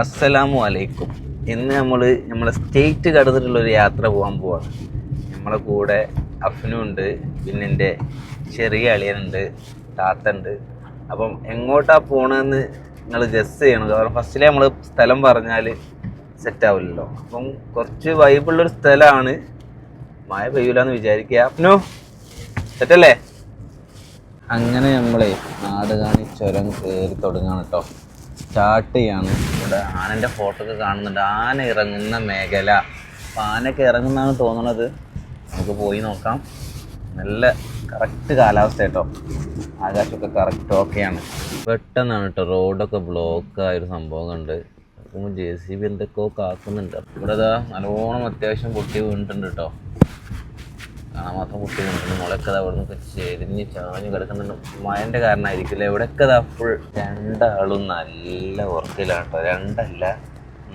അസ്സലാമു അലൈക്കും. ഇന്ന് നമ്മൾ നമ്മളെ സ്റ്റേറ്റ് കടന്നിട്ടുള്ള ഒരു യാത്ര പോകാൻ പോവാണ്. നമ്മളെ കൂടെ അഫ്നുണ്ട് പിന്നെ എന്റെ ചെറിയ അളിയനുണ്ട് താത്തണ്ട്. അപ്പം എങ്ങോട്ടാ പോണതെന്ന് നിങ്ങൾ ഗസ് ചെയ്യണം. കാരണം ഫസ്റ്റിലെ നമ്മൾ സ്ഥലം പറഞ്ഞാൽ സെറ്റ് ആവില്ലല്ലോ. അപ്പം കുറച്ച് വൈബുള്ളൊരു സ്ഥലമാണ് മഴ പെയ്യൂലെന്ന് വിചാരിക്കുക അഫ്നു സെറ്റല്ലേ അങ്ങനെ നമ്മളെ നാട് കാണി ചുരം കയറി തുടങ്ങാണ് കേട്ടോ സ്റ്റാർട്ട് ചെയ്യാണ്. ഇവിടെ ആനന്റെ ഫോട്ടോ ഒക്കെ കാണുന്നുണ്ട്. ആന ഇറങ്ങുന്ന മേഖല. അപ്പം ആനയൊക്കെ ഇറങ്ങുന്നതാണ് തോന്നുന്നത് നമുക്ക് പോയി നോക്കാം. നല്ല കറക്റ്റ് കാലാവസ്ഥ കേട്ടോ. ആകാശമൊക്കെ കറക്റ്റ് ഓക്കെയാണ് പെട്ടെന്നാണ് കേട്ടോ. റോഡൊക്കെ ബ്ലോക്ക് ആയൊരു സംഭവം കണ്ട്. ജെ സി ബി എന്തൊക്കെയോ കാക്കുന്നുണ്ട്. ഇവിടെ അതാ നല്ലോണം അത്യാവശ്യം പൊട്ടി വീണിട്ടുണ്ട് കേട്ടോ. കാണാൻ മാത്രം കുട്ടി കൊണ്ടുണ്ട് മുളയൊക്കെ ദാ അവിടെ നിന്നൊക്കെ ചെരിഞ്ഞ് ചാഞ്ഞ് കിടക്കുന്നുണ്ട്. മഴന്റെ കാരണമായിരിക്കില്ല ഇവിടെയൊക്കെ ദാ ഫുൾ രണ്ടാളും നല്ല ഉറക്കിലാണ് കേട്ടോ രണ്ടല്ല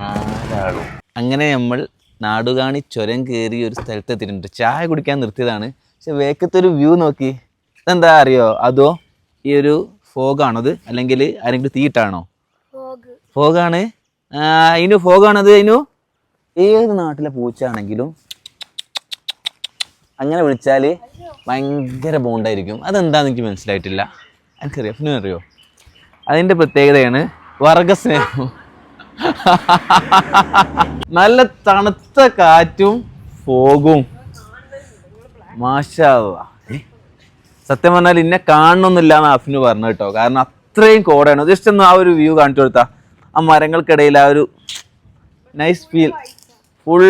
നാലാളും. അങ്ങനെ നമ്മൾ നാടുകാണി ചുരം കയറി ഒരു സ്ഥലത്ത് എത്തിയിട്ടുണ്ട്. ചായ കുടിക്കാൻ നിർത്തിയതാണ്. പക്ഷെ വേക്കത്തെ ഒരു വ്യൂ നോക്കി. ഇതെന്താ അറിയോ? അതോ ഈ ഒരു ഫോഗാണോ അത് അല്ലെങ്കിൽ ആരെങ്കിലും തീയിട്ടാണോ? ഫോഗാണ് അതിന് ഫോഗാണത് അതിനു ഏത് നാട്ടിലെ പൂച്ചയാണെങ്കിലും അങ്ങനെ വിളിച്ചാൽ ഭയങ്കര ബോണ്ടായിരിക്കും. അതെന്താണെന്ന് എനിക്ക് മനസ്സിലായിട്ടില്ല. എനിക്കറിയാം. പിന്നെ അറിയോ? അതിന്റെ പ്രത്യേകതയാണ് വർഗസ്നേഹം. നല്ല തണുത്ത കാറ്റും പോകും മാഷാവ. സത്യം പറഞ്ഞാൽ ഇന്നെ കാണണമെന്നില്ല എന്ന് അഫിന് പറഞ്ഞു കേട്ടോ. കാരണം അത്രയും കോടയാണ് ജസ്റ്റ് ഒന്ന് ആ ഒരു വ്യൂ കാണിച്ചു കൊടുത്താ. ആ മരങ്ങൾക്കിടയിൽ ആ ഒരു നൈസ് ഫീൽ ഫുൾ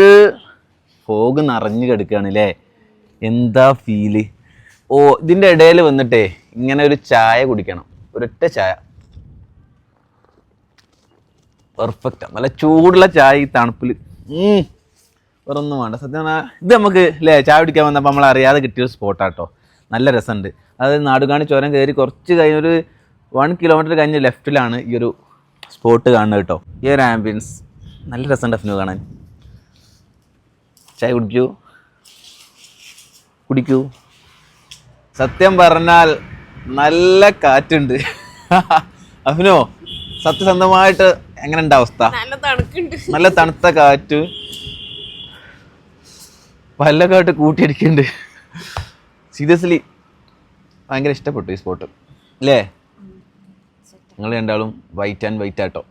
ഫോഗ് നിറഞ്ഞു കിടക്കുകയാണ് അല്ലേ എന്താ ഫീൽ ഓ ഇതിന്റെ ഇടയിൽ വന്നിട്ടേ ഇങ്ങനെ ഒരു ചായ കുടിക്കണം. ഒരൊറ്റ ചായ. പെർഫെക്റ്റ് നല്ല ചൂടുള്ള ചായ ഈ തണുപ്പിൽ വേറെ ഒന്നും വേണ്ട. സത്യം പറഞ്ഞാൽ ഇത് നമുക്ക് അല്ലേ ചായ കുടിക്കാൻ വന്നപ്പോൾ നമ്മൾ അറിയാതെ കിട്ടിയൊരു സ്പോട്ടാട്ടോ നല്ല രസമുണ്ട് അതായത് നാടുകാണി ചുരം കയറി കുറച്ച് കഴിഞ്ഞൊരു വൺ കിലോമീറ്റർ കഴിഞ്ഞ് ലെഫ്റ്റിലാണ് ഈ ഒരു സ്പോട്ട് കാണുന്നത് കേട്ടോ ഈ ഒരു ആംബിയൻസ് നല്ല രസമുണ്ട് അഫ്നു കാണാൻ. ചായ കുടിക്കൂ. കുടിക്കൂ. സത്യം പറഞ്ഞാൽ നല്ല കാറ്റുണ്ട്. അഫിനോ സത്യസന്ധമായിട്ട് എങ്ങനെ ഉണ്ട് അവസ്ഥ? നല്ല തണുത്ത കാറ്റ്. പല്ലൊക്കെ കൂട്ടിയടിക്കുന്നുണ്ട് സീരിയസ്ലി ഭയങ്കര ഇഷ്ടപ്പെട്ടു ഈ സ്പോട്ട്. അല്ലേ? നിങ്ങൾ രണ്ടാളും വൈറ്റ് ആൻഡ് വൈറ്റ് ആട്ടോ.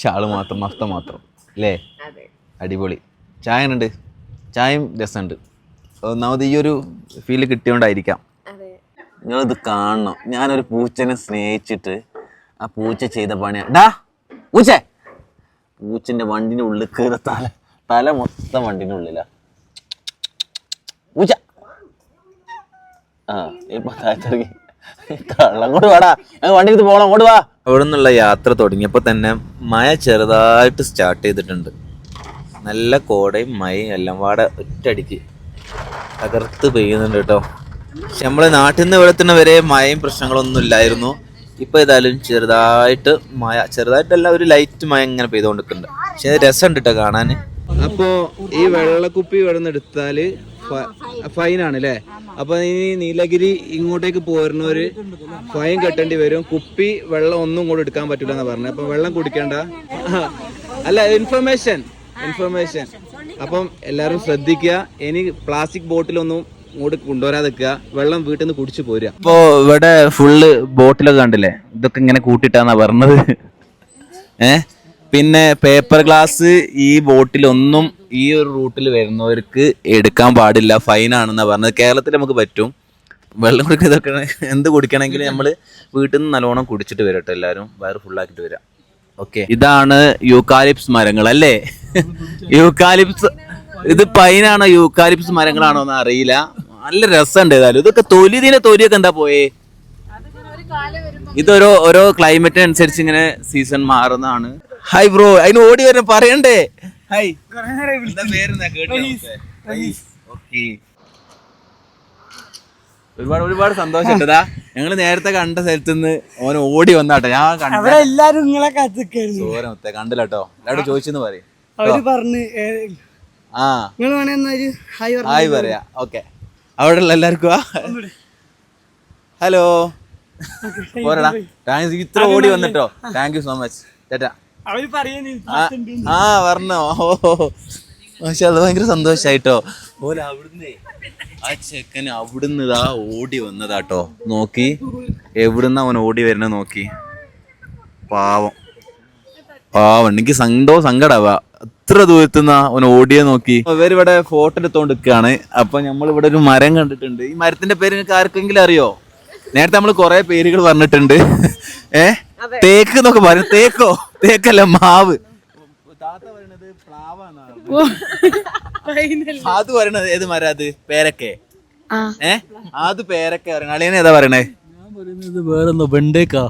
ഷാൾ മാത്രം മഫ്ത മാത്രം. അല്ലേ? അതെ. അടിപൊളി. ചായ ഉണ്ട് ചായയും രസമുണ്ട്. ഒന്നാമത് ഈ ഒരു ഫീൽ കിട്ടിയോണ്ടായിരിക്കാം. അതെ. നിങ്ങളിത് കാണണം. ഞാനൊരു പൂച്ചനെ സ്നേഹിച്ചിട്ട് ആ പൂച്ച ചെയ്ത പണിയാണ് ഡാ പൂച്ച. പൂച്ചന്റെ വണ്ടിന്റെ ഉള്ളിൽ കയറി തല തല മൊത്തം വണ്ടിന്റെ ഉള്ളിലാ. പൂച്ച. ആ ഇപ്പൊ താഴത്തിറങ്ങി കള്ളം വാടാ. ഞങ്ങൾ വണ്ടി എടുത്ത് പോകണം അങ്ങോട്ട് വാ. അവിടെ നിന്നുള്ള യാത്ര തുടങ്ങിയപ്പോൾ തന്നെ മഴ ചെറുതായിട്ട് സ്റ്റാർട്ട് ചെയ്തിട്ടുണ്ട്. നല്ല കോടയും മഴയും എല്ലാം പാടെ ഒറ്റയടിക്ക്. തകർത്ത് പെയ്യുന്നുണ്ട് കേട്ടോ. പക്ഷെ നമ്മളെ നാട്ടിൽ നിന്ന് വെളുത്തുന്ന വരെ മഴയും പ്രശ്നങ്ങളൊന്നും ഇല്ലായിരുന്നു. ഇപ്പൊ ഏതായാലും ചെറുതായിട്ട് മഴ ചെറുതായിട്ടല്ല ഒരു ലൈറ്റ് മഴ ഇങ്ങനെ പെയ്തുകൊണ്ടിരിക്കുന്നുണ്ട്. പക്ഷെ രസമുണ്ട് കേട്ടോ കാണാൻ. അപ്പോ ഈ വെള്ളക്കുപ്പി ഇവിടെ നിന്ന് എടുത്താൽ ഫൈൻ ആണ് അല്ലേ അപ്പൊ ഈ നീലഗിരി ഇങ്ങോട്ടേക്ക് പോരുന്നവര് ഫൈൻ കെട്ടേണ്ടി വരും. കുപ്പി വെള്ളം ഒന്നും കൂടെ എടുക്കാൻ പറ്റില്ല പറഞ്ഞത് അപ്പൊ വെള്ളം കുടിക്കണ്ട. അല്ല ഇൻഫർമേഷൻ ഇൻഫർമേഷൻ അപ്പം എല്ലാവരും ശ്രദ്ധിക്കുക. ഇനി പ്ലാസ്റ്റിക് ബോട്ടിലൊന്നും ഇങ്ങോട്ട് കൊണ്ടുവരാതിരിക്കുക വെള്ളം വീട്ടിൽ നിന്ന് കുടിച്ചു പോരുക. അപ്പോ ഇവിടെ ഫുള്ള് ബോട്ടിലൊക്കെ കണ്ടില്ലേ? ഇതൊക്കെ ഇങ്ങനെ കൂട്ടിട്ടാന്നാ പറഞ്ഞത്. ഏ? പിന്നെ പേപ്പർ ഗ്ലാസ് ഈ ബോട്ടിലൊന്നും ഈ ഒരു റൂട്ടിൽ വരുന്നവർക്ക് എടുക്കാൻ പാടില്ല. ഫൈൻ ആണെന്നാ പറഞ്ഞത്. കേരളത്തിൽ നമുക്ക് പറ്റും. വെള്ളം കുടിക്കുന്നതൊക്കെ എന്ത് കുടിക്കണമെങ്കിലും നമ്മൾ വീട്ടിൽ നിന്ന് നല്ലോണം കുടിച്ചിട്ട് വരട്ടെ എല്ലാവരും. വയറ് ഫുള്ളാക്കിയിട്ട് വരാം. ഓക്കെ ഇതാണ് യൂക്കാലിപ്സ് മരങ്ങൾ അല്ലേ യൂക്കാലിപ്സ് ഇത് പൈനാണോ യൂക്കാലിപ്സ് മരങ്ങളാണോ എന്ന് അറിയില്ല നല്ല രസമുണ്ട് ഏതായാലും. ഇതൊക്കെ തൊലി ഇതിന്റെ തൊലിയൊക്കെ എന്താ പോയേ? ഇതൊരോ ഓരോ ക്ലൈമറ്റ് അനുസരിച്ച് ഇങ്ങനെ സീസൺ മാറുന്നതാണ്. ഹൈ ബ്രോ അതിന് ഓടി വരണം പറയണ്ടേ? ഹൈ. എന്താ ഒരുപാട് ഒരുപാട് സന്തോഷമുണ്ടതാ ഞങ്ങൾ നേരത്തെ കണ്ട സ്ഥലത്ത് നിന്ന് ഓൻ ഓടി വന്നാട്ടോ. ഞാൻ അവിടെ എല്ലാരും നിങ്ങളെ കാത്തിക്കായിരുന്നു കണ്ടില്ല കേട്ടോ. എല്ലാവരും ചോദിച്ചെന്ന് പറയും. അവർ പറഞ്ഞ് ആ. നിങ്ങൾ വേണേ എന്നാ ഒരു ഹായ് ഹായ് പറയാ. ഓക്കെ. അവിടെ ഉള്ള എല്ലാവർക്കും ഹലോ. പോരടാ. താങ്ക്സ്. ഇത്ര ഓടി വന്നിട്ടോ. Thank you so much. ചേട്ടാ ആ പറഞ്ഞോ. ഓ പക്ഷെ അത് ഭയങ്കര സന്തോഷായിട്ടോ. ഓല അവിടുന്ന്. ആ ചെക്കൻ അവിടുന്ന് ഇതാ ഓടി വന്നതാട്ടോ. നോക്കി. എവിടുന്ന് അവൻ ഓടി വരുന്ന നോക്കി. പാവം. പാവം. എനിക്ക് സങ്കടോ. സങ്കടാവാ അത്ര ദൂരത്തുനിന്ന് അവൻ ഓടിയെ നോക്കി. ഇവരിവിടെ ഫോട്ടോ എടുത്തോണ്ട് നിൽക്കുകയാണ് അപ്പൊ നമ്മൾ ഇവിടെ ഒരു മരം കണ്ടിട്ടുണ്ട്. ഈ മരത്തിന്റെ പേര് നിങ്ങൾക്ക് ആർക്കെങ്കിലും അറിയോ? നേരത്തെ നമ്മൾ കുറെ പേരുകൾ പറഞ്ഞിട്ടുണ്ട്. ഏ? തേക്ക് എന്നൊക്കെ പറഞ്ഞു തേക്കോ? തേക്കല്ല മാവ്. താത്ത പറയണത് പ്ലാവാന്നാണ്. അത് പറയണത് ഏത് മരം അത്? പേരക്കെ? ഏ? അത് പേരക്കെ പറയണ അളിയനെ ഏതാ പറയണേ? പറയുന്നത് വേറെന്തോ വെണ്ടേക്കാ.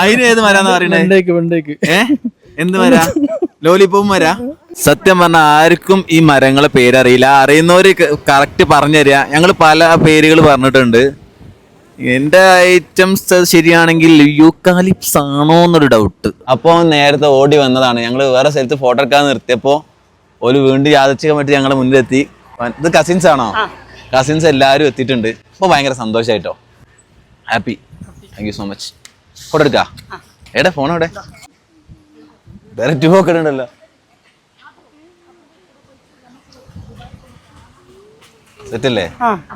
അതിന് ഏത് മരാന്ന് പറയണേ? വെണ്ടേക്ക് വെണ്ടേക്ക്. ഏ? എന്ത് മരാ? ലോലിപ്പോപ്പ് മരാ? സത്യം പറഞ്ഞ ആർക്കും ഈ മരങ്ങളെ പേരറിയില്ല. അറിയുന്നവര് കറക്റ്റ് പറഞ്ഞു തരിക ഞങ്ങൾ പല പേരുകൾ പറഞ്ഞിട്ടുണ്ട്. എന്റെ ഐറ്റംസ് ശരിയാണെങ്കിൽ യൂക്കാലിപ്സ് ആണോ എന്നൊരു ഡൗട്ട് അപ്പോൾ നേരത്തെ ഓടി വന്നതാണ്. ഞങ്ങൾ വേറെ സ്ഥലത്ത് ഫോട്ടോ എടുക്കാൻ നിർത്തിയപ്പോൾ ഒരു വീണ്ടും യാദൃച്ഛികം പറ്റി ഞങ്ങളുടെ മുന്നിലെത്തി. ഇത് കസിൻസ് ആണോ? കസിൻസ് എല്ലാവരും എത്തിയിട്ടുണ്ട്. അപ്പോൾ ഭയങ്കര സന്തോഷമായിട്ടോ happy thank you so much photo എടുക്കാം? എവിടെ ഫോൺ എവിടെ? ട്യൂബ് ഒക്കെ ഉണ്ടല്ലോ സെറ്റല്ലേ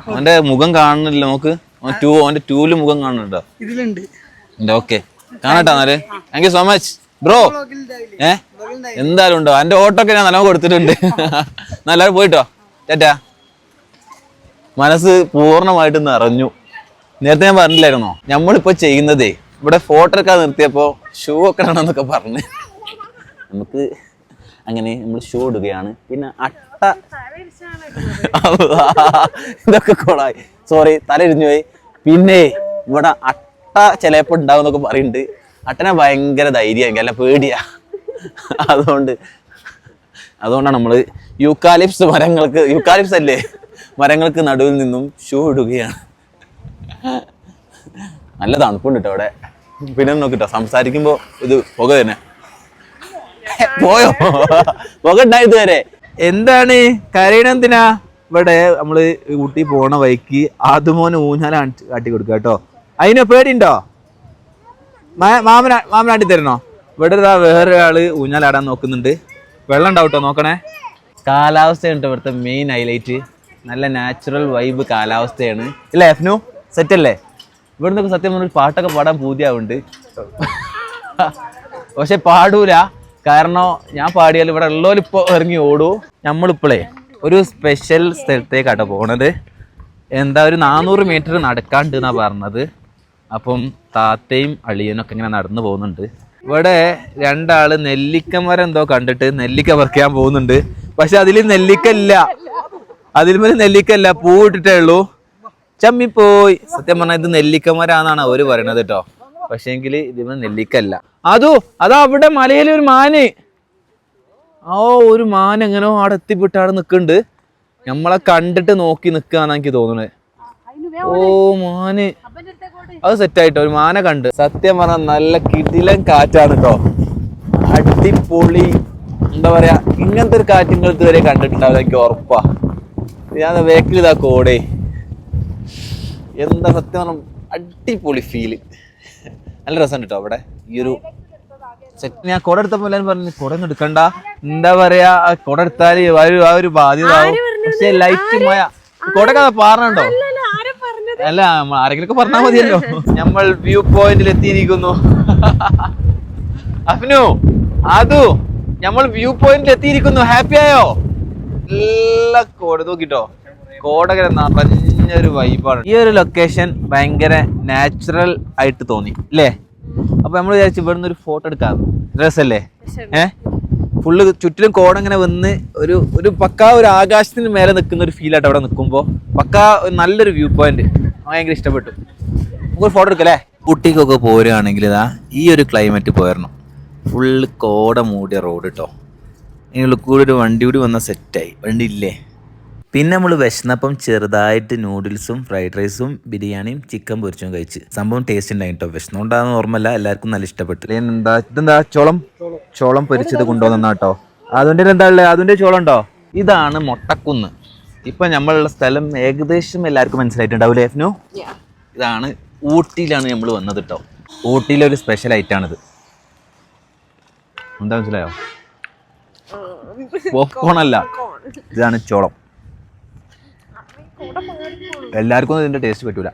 അവന്റെ മുഖം കാണുന്നില്ല നോക്ക് അവൻ ടൂ അവന്റെ ടൂൽ മുഖം കാണുന്നുണ്ടോ? ഇതിലുണ്ട്. ഓക്കെ കാണട്ടെ എന്നാൽ. Thank you so much bro ഏ? എന്തായാലും ഉണ്ടോ? എന്റെ ഓട്ടോ ഒക്കെ ഞാൻ നല്ലോണം കൊടുത്തിട്ടുണ്ട്. നല്ലവരും പോയിട്ടോ? ചേട്ടാ മനസ്സ് പൂർണമായിട്ട് നിറഞ്ഞു. നേരത്തെ ഞാൻ പറഞ്ഞില്ലായിരുന്നോ? നമ്മളിപ്പോ ചെയ്യുന്നതേ ഇവിടെ ഫോട്ടോ എടുക്കാൻ നിർത്തിയപ്പോ ഷൂ ഒക്കെ ഇടണമെന്നൊക്കെ പറഞ്ഞ്. നമുക്ക് അങ്ങനെ നമ്മൾ ഷൂ ഇടുകയാണ്. പിന്നെ അട്ട. ഇതൊക്കെ കൊളായി. സോറി തല ഇരിഞ്ഞു പോയി. പിന്നെ ഇവിടെ അട്ട ചിലപ്പോ ഉണ്ടാവും എന്നൊക്കെ പറയുന്നുണ്ട്. അട്ടനെ ഭയങ്കര ധൈര്യം അല്ല പേടിയാ. അതുകൊണ്ട് അതുകൊണ്ടാണ് നമ്മൾ യൂക്കാലിപ്സ് മരങ്ങൾക്ക് യൂക്കാലിപ്സ് അല്ലേ? മരങ്ങൾക്ക് നടുവിൽ നിന്നും ഷൂ ഇടുകയാണ്. നല്ല തണുപ്പുണ്ട് കേട്ടോ അവിടെ. പിന്നെ നോക്കിട്ടോ സംസാരിക്കുമ്പോ ഇത് പുക തന്നെ. പോയോ? പുക ഉണ്ടായത് വരെ എന്താണ്? കരയണെന്തിനാ ഇവിടെ നമ്മൾ ഊട്ടി പോണ വഴിക്ക് ആദ്യമോന് ഊഞ്ഞാലാണ് കാട്ടി കൊടുക്കുക കേട്ടോ അതിന് പേടിയുണ്ടോ മാ- മാമന മാമനാട്ടി തരണോ? ഇവിടെ ഇതാ വേറെ ആൾ ഊഞ്ഞാലാടാൻ നോക്കുന്നുണ്ട്. വെള്ളം ഉണ്ടാവും കേട്ടോ നോക്കണേ. കാലാവസ്ഥയുണ്ട് ഇവിടുത്തെ മെയിൻ ഹൈലൈറ്റ് നല്ല നാച്ചുറൽ വൈബ് കാലാവസ്ഥയാണ്. ഇല്ല എഫ്നു സെറ്റ് അല്ലേ? ഇവിടെ നിന്നൊക്കെ സത്യം പറഞ്ഞാൽ പാട്ടൊക്കെ പാടാൻ പൂതിയാവുണ്ട് പക്ഷെ പാടൂല. കാരണം ഞാൻ പാടിയാൽ ഇവിടെ ഉള്ളവരിപ്പോ ഇറങ്ങി ഓടൂ. നമ്മളിപ്പോഴേ ഒരു സ്പെഷ്യൽ സ്ഥലത്തേക്കാട്ടോ പോണത്. എന്താ ഒരു നാനൂറ് മീറ്റർ നടക്കാണ്ട് എന്നാ പറഞ്ഞത്. അപ്പം താത്തയും അളിയനും ഒക്കെ ഇങ്ങനെ നടന്നു പോകുന്നുണ്ട്. ഇവിടെ രണ്ടാൾ നെല്ലിക്ക മരം എന്തോ കണ്ടിട്ട് നെല്ലിക്ക പറിക്കാൻ പോകുന്നുണ്ട്. പക്ഷെ അതിൽ നെല്ലിക്ക ഇല്ല അതിൽ നെല്ലിക്ക ഇല്ല പൂ ഇട്ടിട്ടേ ഉള്ളൂ. ചമ്മിപ്പോയി സത്യം പറഞ്ഞാൽ ഇത് നെല്ലിക്ക മരാന്നാണ് അവർ പറയണത് കേട്ടോ. പക്ഷേങ്കിൽ ഇതിന് നെല്ലിക്കല്ല അതോ അതാ അവിടെ മലയിൽ ഒരു മാന്. ഓ ഒരു മാൻ എങ്ങനോ അവിടെ എത്തിപ്പെട്ട് അവിടെ നിൽക്കുന്നുണ്ട്. നമ്മളെ കണ്ടിട്ട് നോക്കി നിൽക്കുകയാണെന്ന് എനിക്ക് തോന്നുന്നത് ഓ മാന്. അത് സെറ്റ് ആയിട്ട് ഒരു മാന കണ്ട്. സത്യം പറഞ്ഞാൽ നല്ല കിടിലൻ കാറ്റാണ് കേട്ടോ അടിപൊളി എന്താ പറയാ ഇങ്ങനത്തെ ഒരു കാറ്റ് നിങ്ങൾ ഇതുവരെ കണ്ടിട്ടുണ്ടാവില്ല എനിക്ക് ഉറപ്പാ. ഞാൻ വേക്കിൽ ഇതാ കോടേ. എന്താ സത്യം പറഞ്ഞ അടിപൊളി ഫീൽ നല്ല രസം കേട്ടോ അവിടെ. ഈ ഒരു സെറ്റ് ഞാൻ കുട എടുത്തപ്പോ എല്ലാവരും പറഞ്ഞു കുട ഒന്നും എടുക്കണ്ട. എന്താ പറയാ കുട എടുത്താൽ ആ ഒരു ബാധ്യത ആവും. പക്ഷെ ലൈറ്റ് മഴ. കുടക്ക പറഞ്ഞോ അല്ല ആരെങ്കിലും ഒക്കെ പറഞ്ഞാൽ മതിയല്ലോ. നമ്മൾ വ്യൂ പോയിന്റിൽ എത്തിയിരിക്കുന്നു. അഫ്നു അതു നമ്മൾ വ്യൂ പോയിന്റിൽ എത്തിയിരിക്കുന്നു. ഹാപ്പി ആയോ? എല്ലാ കോട നോക്കിട്ടോ. കോടകര നിറഞ്ഞൊരു വൈബാണ് ഈ ഒരു ലൊക്കേഷൻ ഭയങ്കര നാച്ചുറൽ ആയിട്ട് തോന്നി അല്ലേ? അപ്പൊ നമ്മൾ വിചാരിച്ചു ഇവിടുന്ന് ഒരു ഫോട്ടോ എടുക്കാം. രസല്ലേ? ഏഹ് ഫുള്ള് ചുറ്റിലും കോട ഇങ്ങനെ വന്ന് ഒരു ഒരു പക്കാ ഒരു ആകാശത്തിന് മേലെ നിൽക്കുന്ന ഒരു ഫീൽ ആയിട്ട് അവിടെ നിൽക്കുമ്പോൾ പക്കാ നല്ലൊരു വ്യൂ പോയിന്റ് ഭയങ്കര ഇഷ്ടപ്പെട്ടു. നമുക്ക് ഫോട്ടോ എടുക്കല്ലേ? ഊട്ടിക്കൊക്കെ പോരുകയാണെങ്കിൽ ഇതാ ഈ ഒരു ക്ലൈമറ്റ് പോയിരുന്നു ഫുള്ള് കോട മൂടിയ റോഡ് കേട്ടോ ഇനി കൂടി ഒരു വണ്ടി കൂടി വന്ന സെറ്റായി വണ്ടി ഇല്ലേ? പിന്നെ നമ്മൾ വിശന്നപ്പം ചെറുതായിട്ട് നൂഡിൽസും ഫ്രൈഡ് റൈസും ബിരിയാണിയും ചിക്കൻ പൊരിച്ചും കഴിച്ച്. സംഭവം ടേസ്റ്റ് ഉണ്ടായി കേട്ടോ വിശന്നുകൊണ്ടാന്ന് ഓർമ്മല്ല എല്ലാവർക്കും നല്ല ഇഷ്ടപ്പെട്ടു. എന്താ? ഇതെന്താ? ചോളം? ചോളം. പൊരിച്ചത് കൊണ്ടുവന്നാട്ടോ അതുകൊണ്ട് എന്താ ഉള്ളത് അതിന്റെ ചോളം ഉണ്ടോ? ഇതാണ് മൊട്ടക്കുന്ന്. ഇപ്പൊ നമ്മളുള്ള സ്ഥലം ഏകദേശം എല്ലാവർക്കും മനസ്സിലായിട്ടുണ്ടാവില്ലേ എഫ്നു? ഇതാണ് ഊട്ടിയിലാണ് നമ്മൾ വന്നത് കേട്ടോ ഊട്ടിയിലെ ഒരു സ്പെഷ്യൽ ഐറ്റാണിത് എന്താ മനസ്സിലായോ? പോപ്കോൺ അല്ല. ഇതാണ് ചോളം. എല്ലാവർക്കും ഇതിന്റെ ടേസ്റ്റ് പറ്റൂല.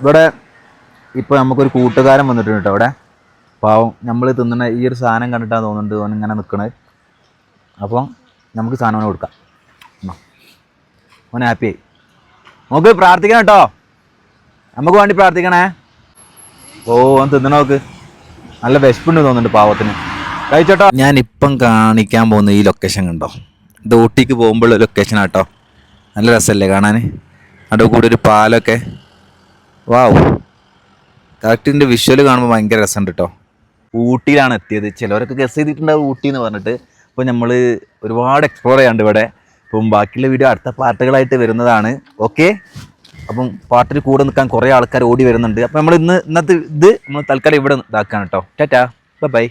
ഇവിടെ ഇപ്പൊ നമുക്കൊരു കൂട്ടുകാരൻ വന്നിട്ടുണ്ട് കേട്ടോ അവിടെ പാവം നമ്മൾ തിന്നണ ഈ ഒരു സാധനം കണ്ടിട്ടാണ് തോന്നുന്നുണ്ട് ഓൻ ഇങ്ങനെ നിൽക്കണത് അപ്പോൾ നമുക്ക് സാധനം കൊടുക്കാം. ഓൻ ഹാപ്പിയായി നമുക്ക് പ്രാർത്ഥിക്കണം കേട്ടോ. നമുക്ക് വേണ്ടി പ്രാർത്ഥിക്കണേ. ഓ ഓൻ തിന്നണ നോക്ക് നല്ല വിശപ്പുണ്ട് തോന്നുന്നുണ്ട് പാവത്തിന്. കഴിച്ചോട്ടോ. ഞാൻ ഇപ്പം കാണിക്കാൻ പോകുന്ന ഈ ലൊക്കേഷൻ കണ്ടോ? ഇത് ഊട്ടിക്ക് പോകുമ്പോഴുള്ള ലൊക്കേഷൻ ആട്ടോ. നല്ല രസമല്ലേ കാണാൻ അവിടെ കൂടെ ഒരു പാലൊക്കെ. വാവ് കറക്റ്റിന്റെ വിഷ്വൽ കാണുമ്പോൾ ഭയങ്കര രസമുണ്ട് കേട്ടോ. ഊട്ടിയിലാണ് എത്തിയത്. ചിലവരൊക്കെ ഗസ് ചെയ്തിട്ടുണ്ടാവും ഊട്ടി എന്ന് പറഞ്ഞിട്ട്. അപ്പോൾ നമ്മൾ ഒരുപാട് എക്സ്പ്ലോർ ചെയ്യാണ്ട് ഇവിടെ. അപ്പം ബാക്കിയുള്ള വീഡിയോ അടുത്ത പാർട്ടുകളായിട്ട് വരുന്നതാണ്. ഓക്കെ അപ്പം പാട്ടിൽ കൂടെ നിൽക്കാൻ കുറേ ആൾക്കാർ ഓടി വരുന്നുണ്ട്. അപ്പം നമ്മൾ ഇന്ന് ഇന്നത്തെ ഇത് നമ്മൾ തൽക്കാലം ഇവിടെ ഇതാക്കാണ് കേട്ടോ. Tata bye